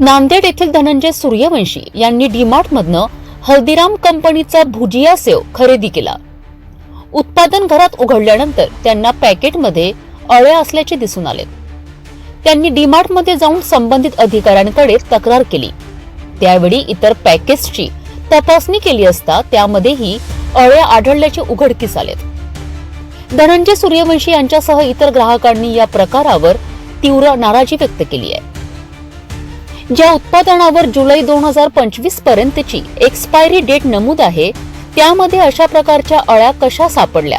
नांदेड येथील धनंजय सूर्यवंशी यांनी डीमार्टमधनं हल्दीराम कंपनीचा भुजिया सेव खरेदी केला. उत्पादन घरात उघडल्यानंतर त्यांना पॅकेटमध्ये अळ्या असल्याचे दिसून आले. त्यांनी डीमार्टमध्ये जाऊन संबंधित अधिकाऱ्यांकडे तक्रार केली. त्यावेळी इतर पॅकेजची तपासणी केली असता त्यामध्येही अळ्या आढळल्याचे उघडकीस आले. धनंजय सूर्यवंशी यांच्यासह इतर ग्राहकांनी या प्रकारावर तीव्र नाराजी व्यक्त केली आहे. ज्या उत्पादनावर जुलै दोन हजार पंचवीस पर्यंतची एक्सपायरी डेट नमूद आहे त्यामध्ये अशा प्रकारच्या अळ्या कशा सापडल्या?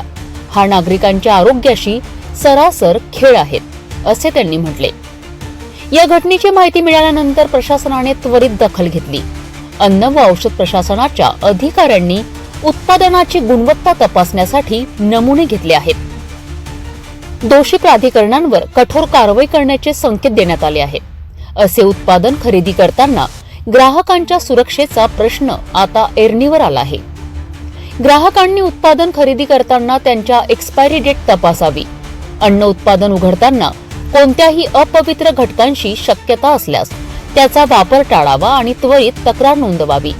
हा नागरिकांच्या आरोग्याशी सरासर खेळ आहेत असे त्यांनी म्हटले. या घटनेची माहिती मिळाल्यानंतर प्रशासनाने त्वरित दखल घेतली. अन्न व औषध प्रशासनाच्या अधिकाऱ्यांनी उत्पादनाची गुणवत्ता तपासण्यासाठी नमुने घेतले आहेत. दोषी प्राधिकरणांवर कठोर कारवाई करण्याचे संकेत देण्यात आले आहेत. असे उत्पादन खरेदी करताना ग्राहकांच्या सुरक्षेचा प्रश्न आता एरणीवर आला आहे. ग्राहकांनी उत्पादन खरेदी करताना त्यांच्या एक्सपायरी डेट तपासावी. अन्न उत्पादन उघडताना कोणत्याही अपवित्र घटकांशी शक्यता असल्यास त्याचा वापर टाळावा आणि त्वरित तक्रार नोंदवावी.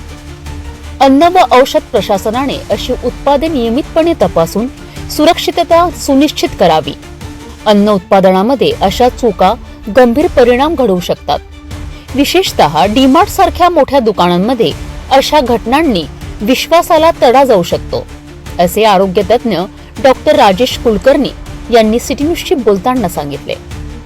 अन्न व औषध प्रशासनाने अशी उत्पादन नियमितपणे तपासून सुरक्षितता सुनिश्चित करावी. अन्न उत्पादनामध्ये अशा चुका गंभीर परिणाम घडवू शकतात. विशेषतः डीमार्ट सारख्या मोठ्या दुकानांमध्ये अशा घटनांनी विश्वासाला तडा जाऊ शकतो असे आरोग्य तज्ज्ञ डॉक्टर राजेश कुलकर्णी यांनी सिटी न्यूजशी बोलताना सांगितले.